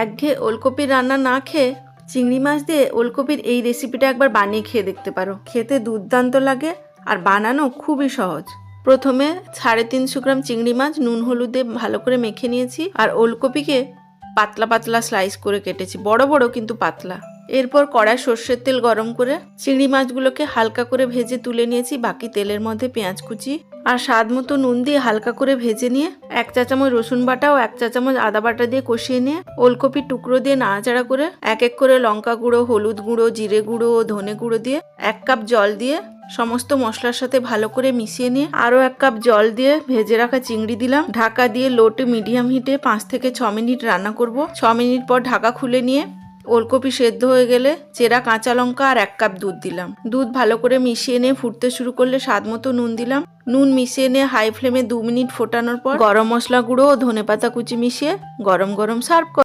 একঘেয়ে ওলকপির রান্না না খেয়ে চিংড়ি মাছ দিয়ে ওলকপির এই রেসিপিটা একবার বানিয়ে খেয়ে দেখতে পারো। খেতে দুর্দান্ত লাগে আর বানানো খুবই সহজ। প্রথমে সাড়ে তিনশো গ্রাম চিংড়ি মাছ, নুন, হলুদে ভালো করে মেখে নিয়েছি আর ওলকপিকে পাতলা পাতলা স্লাইস করে কেটেছি। বড় বড় কিন্তু পাতলা। এরপর কড়ায় সর্ষের তেল গরম করে চিংড়ি মাছগুলোকে হালকা করে ভেজে তুলে নিয়েছি, বাকি তেলের মধ্যে পেঁয়াজ কুচি আর স্বাদ মতো নুন দিয়ে হালকা করে ভেজে নিয়ে এক চা চামচ রসুন বাটা ও এক চা চামচ আদা বাটা দিয়ে কষিয়ে নিয়ে ওলকপির টুকরো দিয়ে নাড়াচাড়া করে এক এক করে লঙ্কা গুঁড়ো, হলুদ গুঁড়ো, জিরে গুঁড়ো ও ধনে গুঁড়ো দিয়ে এক কাপ জল দিয়ে সমস্ত মশলার সাথে ভালো করে মিশিয়ে নিয়ে আরও এক কাপ জল দিয়ে ভেজে রাখা চিংড়ি দিলাম। ঢাকা দিয়ে লো টু মিডিয়াম হিটে পাঁচ থেকে ছ মিনিট রান্না করব। ছ মিনিট পর ঢাকা খুলে নিয়ে ওলকপি সেদ্ধ হয়ে গেলে চেরা কাঁচা লঙ্কা আর এক কাপ দুধ দিলাম। দুধ ভালো করে মিশিয়ে নিয়ে ফুটতে শুরু করলে স্বাদ মতো নুন দিলাম। নুন মিশিয়ে নিয়ে হাই ফ্লেমে দু মিনিট ফোটানোর পর গরম মশলা গুঁড়ো ও ধনে পাতা কুচি মিশিয়ে গরম গরম সার্ভ